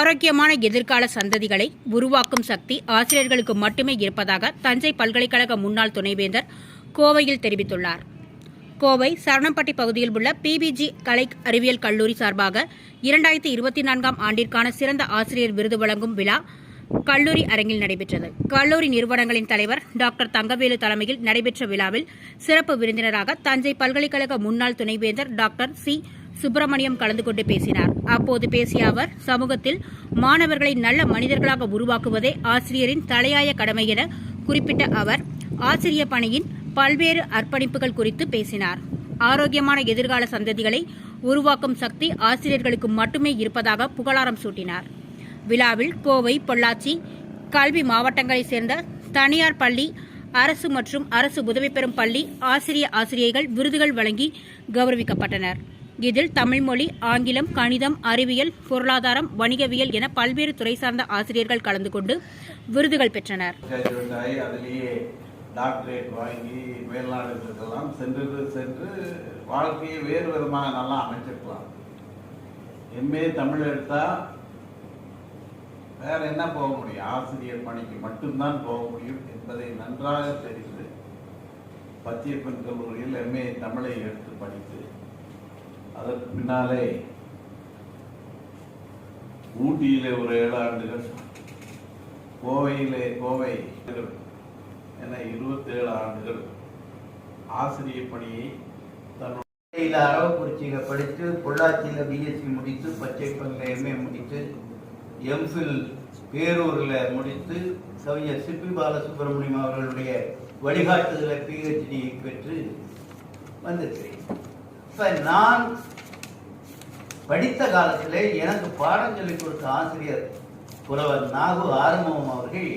ஆரோக்கியமான எதிர்கால சந்ததிகளை உருவாக்கும் சக்தி ஆசிரியர்களுக்கு மட்டுமே இருப்பதாக தஞ்சை பல்கலைக்கழக முன்னாள் துணைவேந்தர் கோவையில் தெரிவித்துள்ளார். கோவை சரணம்பட்டி பகுதியில் உள்ள பிபிஜி கலை அறிவியல் கல்லூரி சார்பாக இரண்டாயிரத்தி இருபத்தி நான்காம் ஆண்டிற்கான சிறந்த ஆசிரியர் விருது வழங்கும் விழா கல்லூரி அரங்கில் நடைபெற்றது. கல்லூரி நிறுவனங்களின் தலைவர் டாக்டர் தங்கவேலு தலைமையில் நடைபெற்ற விழாவில் சிறப்பு விருந்தினராக தஞ்சை பல்கலைக்கழக முன்னாள் துணைவேந்தர் டாக்டர் சி சுப்பிரமணியம் கலந்து கொண்டு பேசினார். அப்போது பேசிய அவர் சமூகத்தில் மாணவர்களை நல்ல மனிதர்களாக உருவாக்குவதே ஆசிரியரின் தலையாய கடமை என குறிப்பிட்ட அவர் ஆசிரிய பணியின் பல்வேறு அர்ப்பணிப்புகள் குறித்து பேசினார். ஆரோக்கியமான எதிர்கால சந்ததிகளை உருவாக்கும் சக்தி ஆசிரியர்களுக்கு மட்டுமே இருப்பதாக புகழாரம் சூட்டினார். விழாவில் கோவை பொள்ளாச்சி கல்வி மாவட்டங்களைச் சேர்ந்த தனியார் பள்ளி அரசு மற்றும் அரசு உதவி பெறும் பள்ளி ஆசிரிய ஆசிரியைகள் விருதுகள் வழங்கி கௌரவிக்கப்பட்டனர். இதில் தமிழ்மொழி ஆங்கிலம் கணிதம் அறிவியல் பொருளாதாரம் வணிகவியல் என பல்வேறு துறை சார்ந்த ஆசிரியர்கள் கலந்து கொண்டு விருதுகள் பெற்றனர். டாக்டரேட் வாங்கி மேல்நாடுகளுக்கெல்லாம் சென்று சென்று வாழ்க்கையை வேறு விதமாக நல்லா அமைச்சிருக்கலாம். எம்ஏ தமிழ் எடுத்தா வேற என்ன போக முடியும்? ஆசிரியர் பணிக்கு மட்டும்தான் போக முடியும் என்பதை நன்றாக தெரிந்து பச்சையப்பன் கல்லூரியில் எம்ஏ தமிழை எடுத்து படித்து அதற்கு பின்னாலே ஊட்டியிலே ஒரு ஏழு ஆண்டுகள் கோவையிலே கோவை என இருபத்தேழு ஆண்டுகள் ஆசிரியர் பணியை தன்னுடைய சென்னையில் அரவக்குறிச்சியில் படித்து பொள்ளாச்சியில் பிஎஸ்சி முடித்து பச்சைப்பங்கில் எம்ஏ முடித்து எம்ஃபில் பேரூரில் முடித்து கவிஞர் சிப்பி பாலசுப்ரமணியம் அவர்களுடைய வழிகாட்டுதலை பிஹெச்டியை பெற்று வந்திருக்கிறேன். இப்போ நான் படித்த காலத்திலே எனக்கு பாடம் சொல்லிக் கொடுத்த ஆசிரியர் புலவர் நாகு ஆறுமுகம் அவர்கள்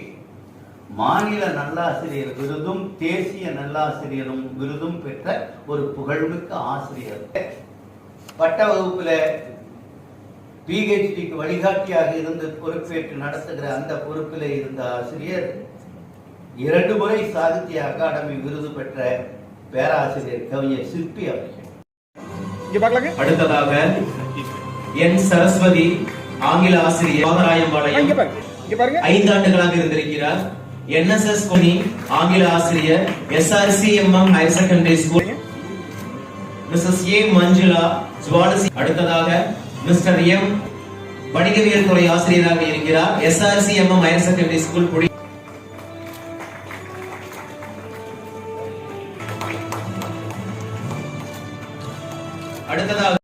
மாநில நல்லாசிரியர் விருதும் தேசிய நல்லாசிரியரும் விருதும் பெற்ற ஒரு புகழ்மிக்க ஆசிரியர். பட்ட வகுப்புல பிஹெச்டிக்கு வழிகாட்டியாக இருந்து பொறுப்பேற்று நடத்துகிற அந்த பொறுப்பில் இருந்த ஆசிரியர் இரண்டு முறை சாகித்ய அகாடமி விருது பெற்ற பேராசிரியர் கவிஞர் சிற்பி அவர்கள். அடுத்ததாக என் சரஸ்வதி ஆங்கில ஆசிரியர் பாதராயம்பாளையம் பாருங்க. ஐந்து ஆண்டுகளாக இருந்திருக்கிறார். என்எஸ்எஸ் கோனி ஆங்கில ஆசிரியர் SRCMM higher secondary school. Mrs A Manjula zoology. அடுத்ததாக மிஸ்டர் எம் வணிகவியல் துறை ஆசிரியராக இருக்கிறார். எஸ்ஆர்சிஎம்எம் ஹையர் செகண்டரி ஸ்கூல் புடி அடுத்ததாக